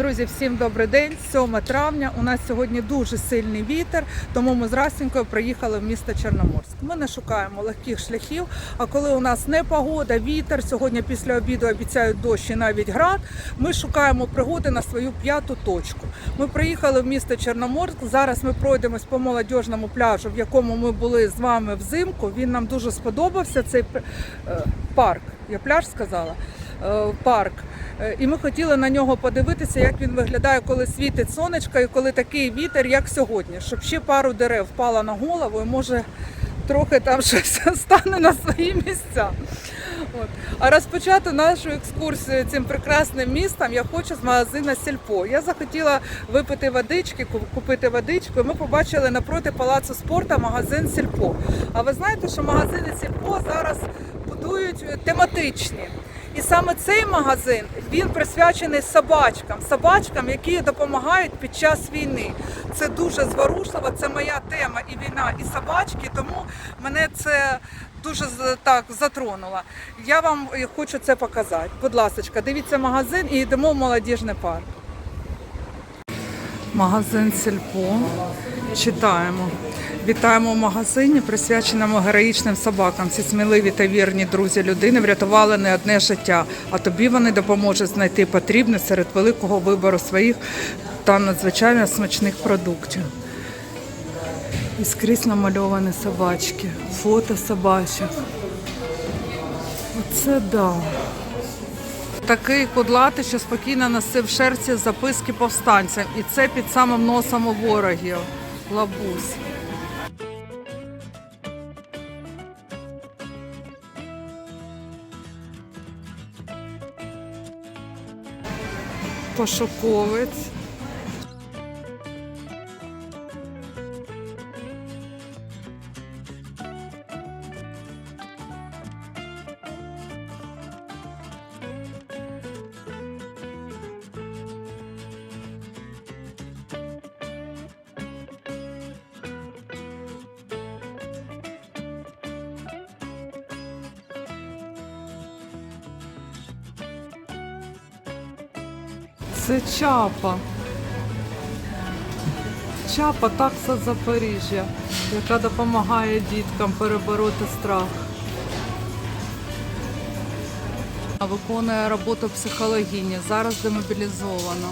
Друзі, всім добрий день. 7 травня. У нас сьогодні дуже сильний вітер, тому ми з Растінькою приїхали в місто Чорноморськ. Ми не шукаємо легких шляхів. А коли у нас непогода, вітер, сьогодні після обіду обіцяють дощ і навіть град. Ми шукаємо пригоди на свою п'яту точку. Ми приїхали в місто Чорноморськ. Зараз ми пройдемось по молодіжному пляжу, в якому ми були з вами взимку. Він нам дуже сподобався. Цей е, парк. Я пляж сказала. Е, Парк. Е, І ми хотіли на нього подивитися, як він виглядає, коли світить сонечко і коли такий вітер, як сьогодні, щоб ще пару дерев впало на голову і може трохи там щось стане на свої місця. От. А розпочати нашу екскурсію цим прекрасним містом я хочу з магазину Сільпо. Я захотіла випити водички, купити водичку. І ми побачили напроти палацу спорту магазин Сільпо. А ви знаєте, що магазини Сільпо зараз будують е, тематичні. І саме цей магазин він присвячений собачкам, собачкам, які допомагають під час війни. Це дуже зворушливо. Це моя тема і війна, і собачки. Тому мене це дуже так затронуло. Я вам е, хочу це показати. Будь ласка, дивіться магазин і йдемо в молодіжний парк. Магазин Сільпо. Читаємо. Вітаємо в магазині, присвяченому героїчним собакам. Ці сміливі та вірні друзі людини врятували не одне життя, а тобі вони допоможуть знайти потрібне серед великого вибору своїх та надзвичайно смачних продуктів. І скрізь намальовані собачки, фото собачок. Оце да. Такий кудлатий, що спокійно носив в шерсті записки повстанцям. І це під самим носом у ворогів. Лабусь. Пошуковець. Чапа. Чапа такса Запоріжжя, яка допомагає діткам перебороти страх. Виконує роботу психологині, зараз демобілізовано.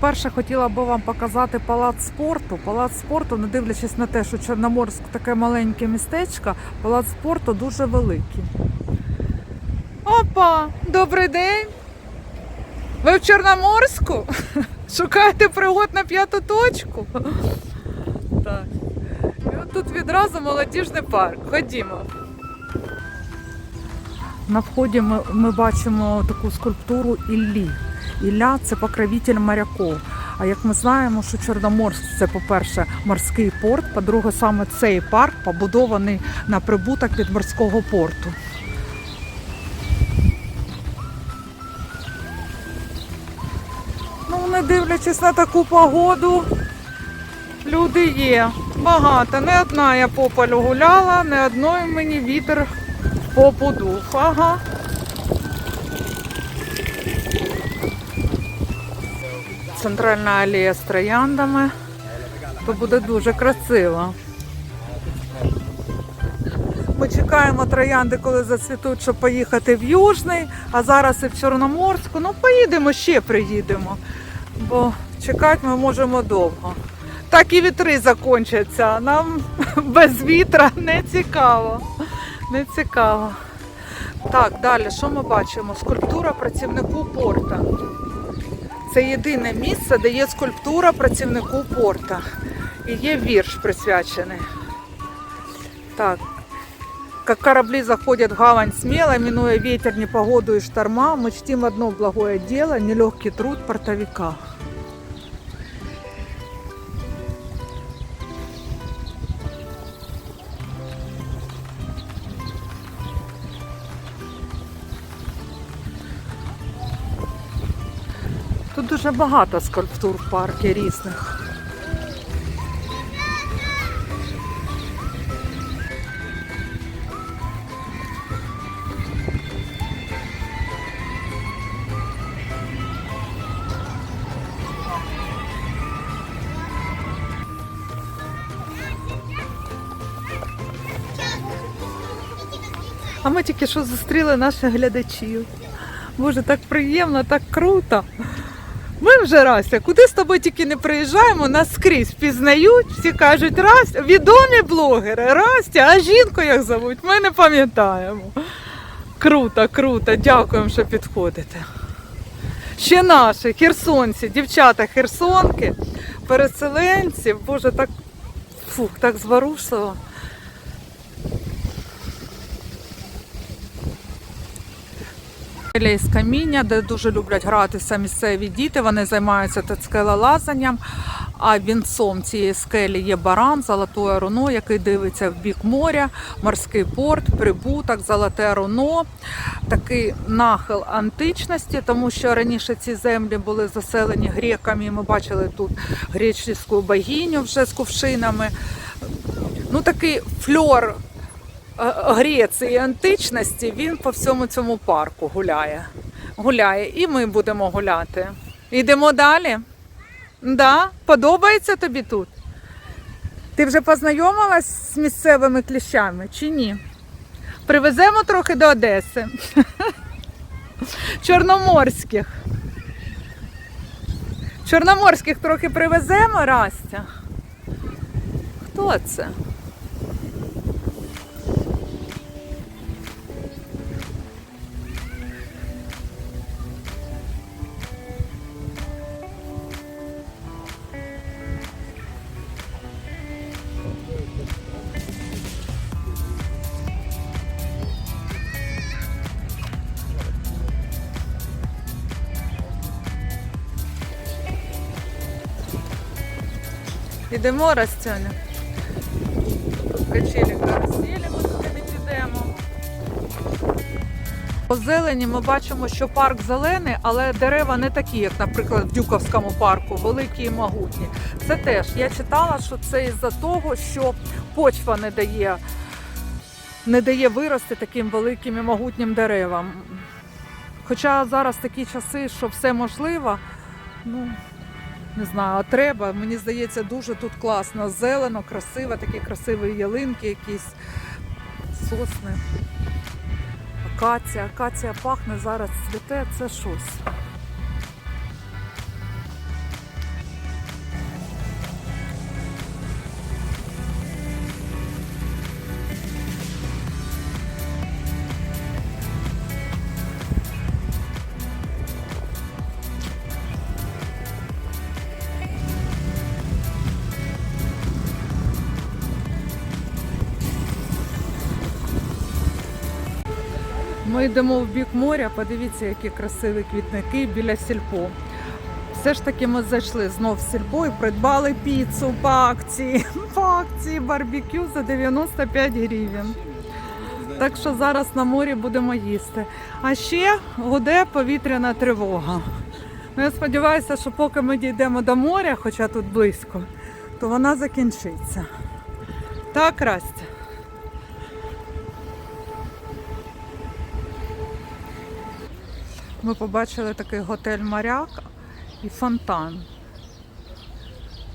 По-перше, хотіла би вам показати палац спорту. Палац спорту, не дивлячись на те, що Чорноморськ таке маленьке містечко, палац спорту дуже великий. Опа! Добрий день! Ви в Чорноморську? Шукаєте пригод на п'яту точку? Так. І от тут відразу молодіжний парк. Ходімо. На вході ми, ми бачимо таку скульптуру Іллі. Ілля це покровитель моряків. А як ми знаємо, що Чорноморськ це, по-перше, морський порт, по-друге, саме цей парк побудований на прибуток від морського порту. Ну, не дивлячись на таку погоду, люди є. Багато. Не одна я по полю гуляла, не одної мені вітер в попу дух. Ага. Центральна алея з трояндами. То буде дуже красиво. Ми чекаємо троянди, коли зацвітуть, щоб поїхати в Южний, а зараз і в Чорноморську. Ну, поїдемо, ще приїдемо. Бо чекати ми можемо довго. Так і вітри закінчаться. Нам без вітра не цікаво. Не цікаво. Так, далі, що ми бачимо? Скульптура працівнику порта. Це єдине місце, де є скульптура працівнику порта. І є вірш присвячений. Так. Как корабли заходят в гавань смело, минуя ветер, непогоду и шторма, мы чтим одно благое дело, нелегкий труд портовика. Ще багато скульптур в парку різних. А ми тільки що зустріли наших глядачів. Боже, так приємно, так круто. Ми вже Рася, куди з тобою тільки не приїжджаємо, нас скрізь пізнають, всі кажуть, Растя, відомі блогери, Растя, а жінку як зовуть, ми не пам'ятаємо. Круто, круто, дякуємо, що підходите. Ще наші херсонці, дівчата херсонки, переселенці, боже, так фух, так зворушливо. Із каміння, де дуже люблять гратися місцеві діти. Вони займаються скелелазанням. А вінцом цієї скелі є баран, золотое руно, який дивиться в бік моря, морський порт, прибуток, золоте руно. Такий нахил античності, тому що раніше ці землі були заселені греками. Ми бачили тут греческу богиню вже з кувшинами. Ну, такий фльор Греції античності, він по всьому цьому парку гуляє. Гуляє, і ми будемо гуляти. Йдемо далі. Да? Подобається тобі тут? Ти вже познайомилась з місцевими кліщами чи ні? Привеземо трохи до Одеси. Чорноморських. Чорноморських трохи привеземо, Растя. Хто це? Ідемо, Растяня. Качелі каруселі ми туди не підемо. По зелені ми бачимо, що парк зелений, але дерева не такі, як, наприклад, в Дюковському парку, великі і могутні. Це теж я читала, що це із-за того, що почва не дає, не дає вирости таким великим і могутнім деревам. Хоча зараз такі часи, що все можливо, ну не знаю, треба. Мені здається, дуже тут класно, зелено, красиво, такі красиві ялинки, якісь сосни. Акація, акація пахне зараз цвіте, це щось. Йдемо в бік моря, подивіться, які красиві квітники біля сільпо. Все ж таки ми зайшли знов в сільпо і придбали піцу по акції. По акції барбекю за 95 гривень. Так що зараз на морі будемо їсти. А ще гуде повітряна тривога. Ну, я сподіваюся, що поки ми дійдемо до моря, хоча тут близько, то вона закінчиться. Так, Растя? Ми побачили такий готель моряк і фонтан.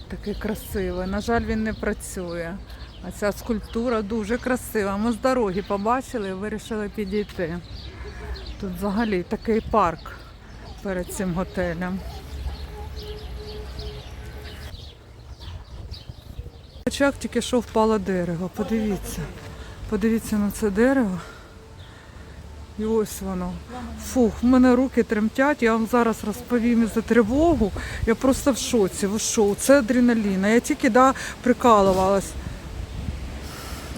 Такий красивий. На жаль, він не працює. А ця скульптура дуже красива. Ми з дороги побачили і вирішили підійти. Тут взагалі такий парк перед цим готелем. В тільки що впало дерево. Подивіться. Подивіться на це дерево. І ось воно. Фух, в мене руки тремтять, я вам зараз розповім за тривогу. Я просто в шоці. Ви що? Це адреналін. Я тільки да, прикалувалась.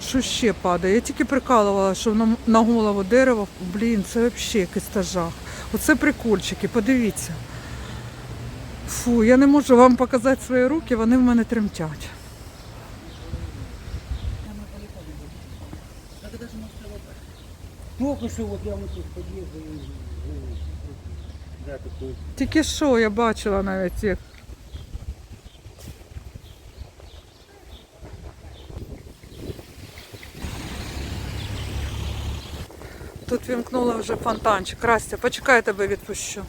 Що ще падає? Я тільки прикалувалася, що на, на голову дерево, блін, це взагалі якийсь та жах. Оце прикольчики, подивіться. Фу, я не можу вам показати свої руки, вони в мене тремтять. Только что вот я вот тут э, да, такой Тільки що я бачила навіть як. Тут вімкнули вже фонтанчик. Растя, почекай, я тебе відпущу.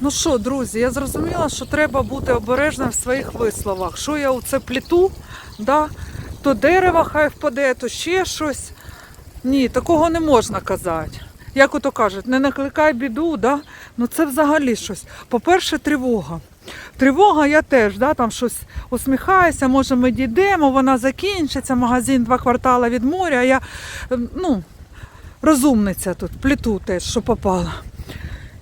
Ну що, друзі, я зрозуміла, що треба бути обережним в своїх висловах. Що я у це пліту, да? то дерево хай впаде, то ще щось. Ні, такого не можна казати. Як ото кажуть, не накликай біду, да? ну це взагалі щось. По-перше, тривога. Тривога, я теж да, там щось усміхаюся, може ми дійдемо, вона закінчиться, магазин два квартала від моря, я ем, ну, розумниця тут, пліту теж, що попала.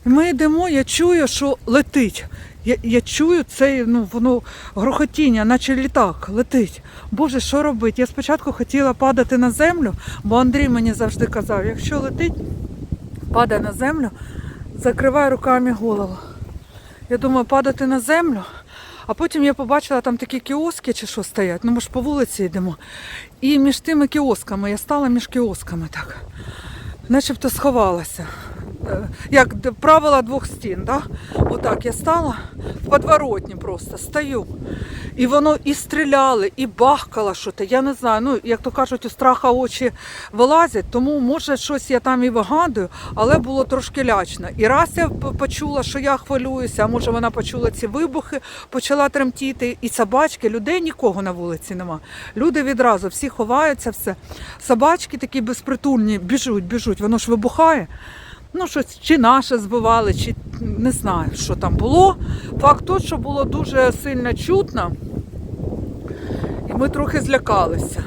Ми йдемо, я чую, що летить. Я, я чую це ну, воно грохотіння, наче літак летить. Боже, що робити? Я спочатку хотіла падати на землю, бо Андрій мені завжди казав, якщо летить, падай на землю, закривай руками голову. Я думаю, падати на землю. А потім я побачила там такі кіоски чи що стоять. Ну ми ж по вулиці йдемо. І між тими кіосками я стала між кіосками так. Начебто сховалася. Е, Як правила двох стін, да? Отак я стала в подворотні просто стою. І воно і стріляли, і бахкало що то. Я не знаю. Ну, як то кажуть, у страха очі вилазять, тому може щось я там і вигадую, але було трошки лячно. І раз я почула, що я хвилююся, а може вона почула ці вибухи, почала тремтіти. І собачки, людей нікого на вулиці нема. Люди відразу всі ховаються, все. Собачки такі безпритульні, біжуть, біжуть, воно ж вибухає. Ну, щось чи наше збивали, чи не знаю, що там було. Факт тот, що було дуже сильно чутно, і ми трохи злякалися.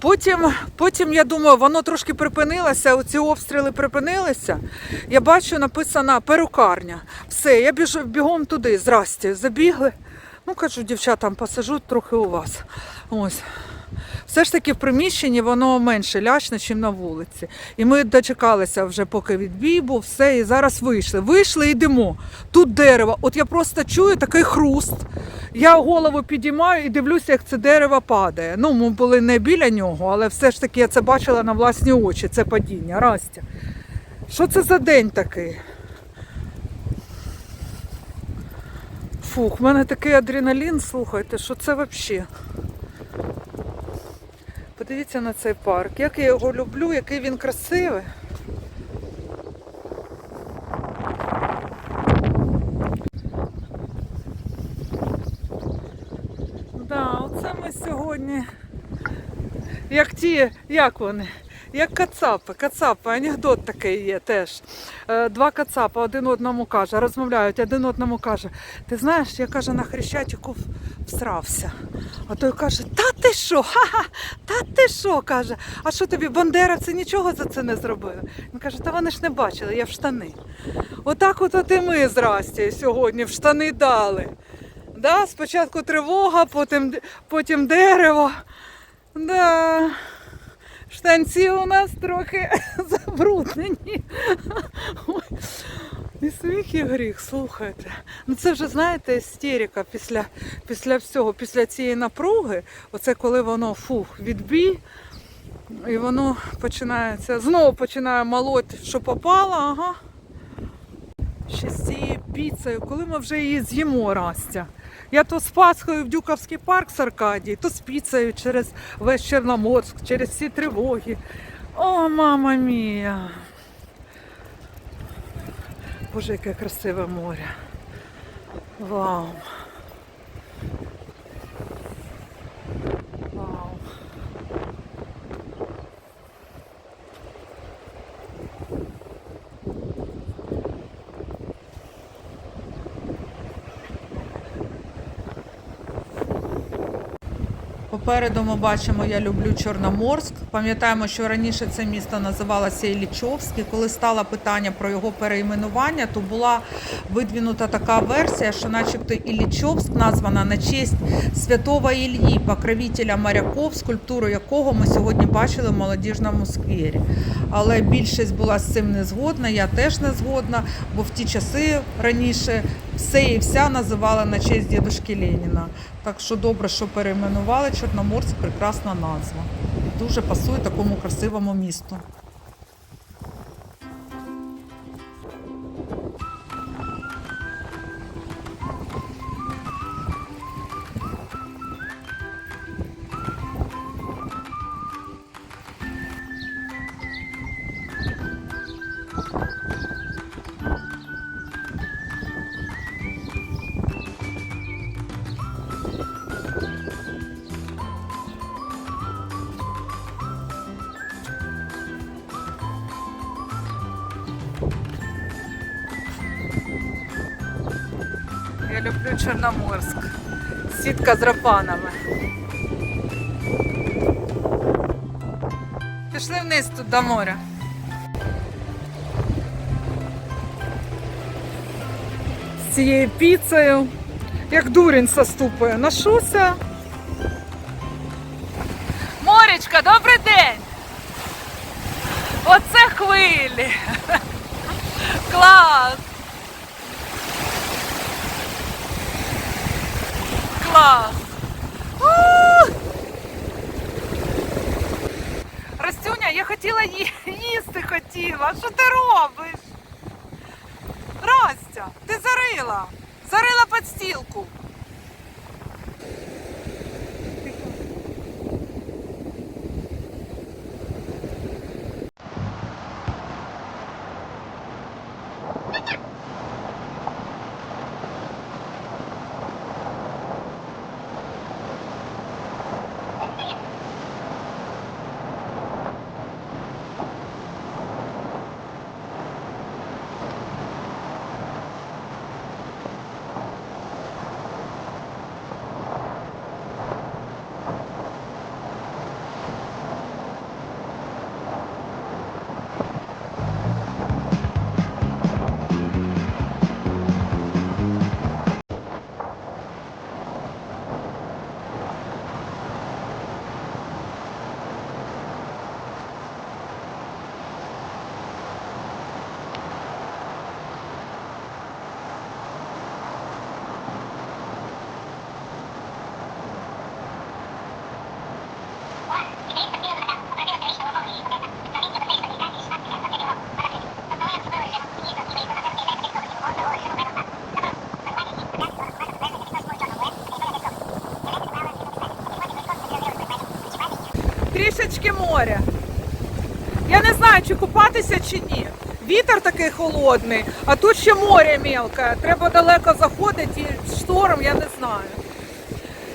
Потім, потім я думаю, воно трошки припинилося, ці обстріли припинилися. Я бачу, написана перукарня. Все, я біжу бігом туди, здрасте, забігли. Ну, кажу, дівчатам, посажу трохи у вас. Ось. Все ж таки в приміщенні воно менше лячно, ніж на вулиці. І ми дочекалися вже, поки відбій був, все, і зараз вийшли. Вийшли йдемо. Тут дерево. От я просто чую такий хруст. Я голову підіймаю і дивлюся, як це дерево падає. Ну, ми були не біля нього, але все ж таки я це бачила на власні очі, це падіння. Растя. Що це за день такий? Фух, в мене такий адреналін, слухайте, що це взагалі. Подивіться на цей парк. Як я його люблю, який він красивий. Да, оце ми сьогодні. Як ті, як вони? Як кацапи, кацапи, анекдот такий є теж. Е, Два кацапа один одному каже, розмовляють, один одному каже, ти знаєш, я каже, на хрещатику всрався. А той каже, та ти що? Та ти що? каже, а що тобі бандеровці нічого за це не зробили? Він каже, та вони ж не бачили, я в штани. Отак от, і ми з сьогодні в штани дали. Да, спочатку тривога, потім, потім дерево. Да. Штанці у нас трохи забруднені. І сміх і гріх, слухайте. Ну це вже, знаєте, істерика після, після всього, після цієї напруги. Оце коли воно фух, відбій. І воно починається, знову починає молоти, що попало, ага. Ще з цією піцею, коли ми вже її з'їмо Растя. Я то з Пасхою в Дюковський парк з Аркадії, то з піцею через весь Чорноморськ, через всі тривоги. О, мама мія. Боже, яке красиве море. Вау. Попереду ми бачимо, я люблю Чорноморськ. Пам'ятаємо, що раніше це місто називалося Іллічовське. Коли стало питання про його перейменування, то була видвинута така версія, що, начебто, Іллічовськ названа на честь святого Іллі, покровителя моряків, скульптуру якого ми сьогодні бачили в молодіжному сквері. Але більшість була з цим не згодна. Я теж не згодна, бо в ті часи раніше все і вся називали на честь дідушки Леніна. Так що добре, що перейменували Чорноморськ, Красноморськ прекрасна назва. Дуже пасує такому красивому місту. Thank you. Чорноморськ. Сітка з рапанами. Пішли вниз тут до моря. З цією піцею, як дурень заступує. Нашуся. Моречка, добрий день! Оце хвилі. Клас! Клас! У! Растюня, я хотіла ї- їсти хотіла. Що ти робиш? Растя, ти зарила. Зарила підстілку. Трішечки моря. Я не знаю, чи купатися, чи ні. Вітер такий холодний, а тут ще море мелке. Треба далеко заходити і шторм, я не знаю.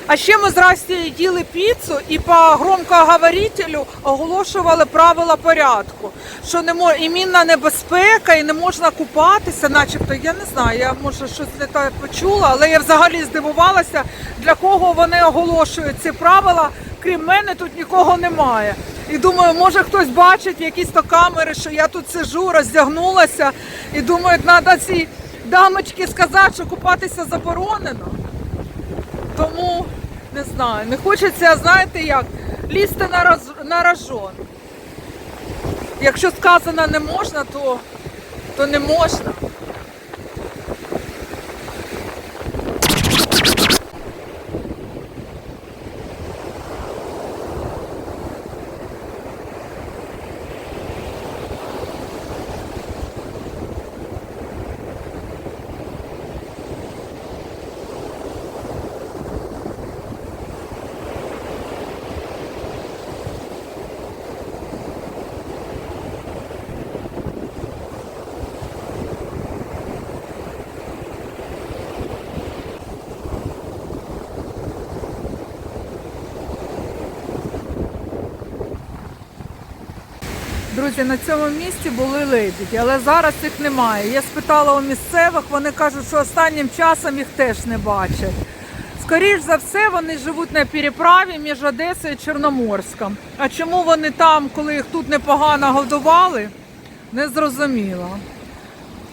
А ще ми з Расті їли піцу і по громкоговорителю оголошували правила порядку, що не мож... імінна небезпека і не можна купатися, начебто, я не знаю, я може щось не так почула, але я взагалі здивувалася, для кого вони оголошують ці правила. Крім мене, тут нікого немає. І думаю, може хтось бачить якісь то камери, що я тут сижу, роздягнулася, і думаю, треба цій дамочці сказати, що купатися заборонено. Тому не знаю, не хочеться, знаєте як, лізти на, роз, на рожон. Якщо сказано не можна, то, то не можна. Друзі, на цьому місці були лебіді, але зараз їх немає. Я спитала у місцевих, вони кажуть, що останнім часом їх теж не бачать. Скоріш за все, вони живуть на переправі між Одесою і Чорноморськом. А чому вони там, коли їх тут непогано годували, не зрозуміло.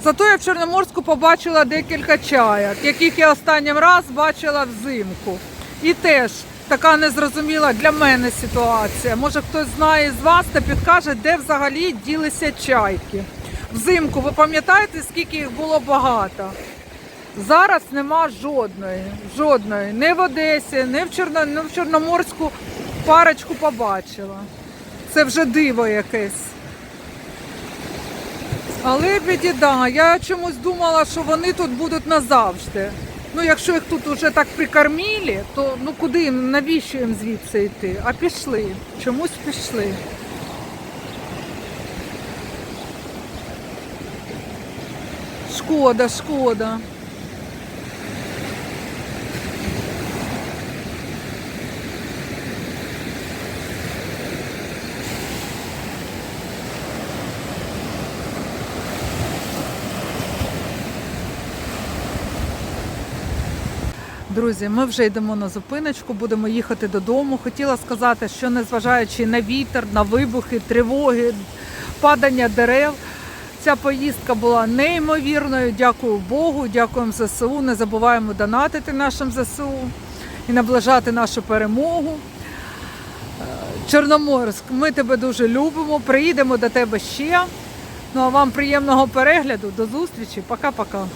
Зато я в Чорноморську побачила декілька чаяк, яких я останнім раз бачила взимку. І теж така незрозуміла для мене ситуація. Може хтось знає з вас та підкаже, де взагалі ділися чайки. Взимку, ви пам'ятаєте, скільки їх було багато? Зараз нема жодної, жодної. Не в Одесі, не в, Чорно, не в Чорноморську парочку побачила. Це вже диво якесь. А лебеді, да, я чомусь думала, що вони тут будуть назавжди. Ну, якщо їх тут вже так прикормили, то ну куди їм, навіщо їм звідси йти? А пішли. Чомусь пішли. Шкода, шкода. Друзі, ми вже йдемо на зупиночку, будемо їхати додому. Хотіла сказати, що незважаючи на вітер, на вибухи, тривоги, падання дерев, ця поїздка була неймовірною. Дякую Богу, дякуємо ЗСУ. Не забуваємо донатити нашим ЗСУ і наближати нашу перемогу. Е, Чорноморськ, ми тебе дуже любимо. Приїдемо до тебе ще. Ну а вам приємного перегляду. До зустрічі. Пока-пока.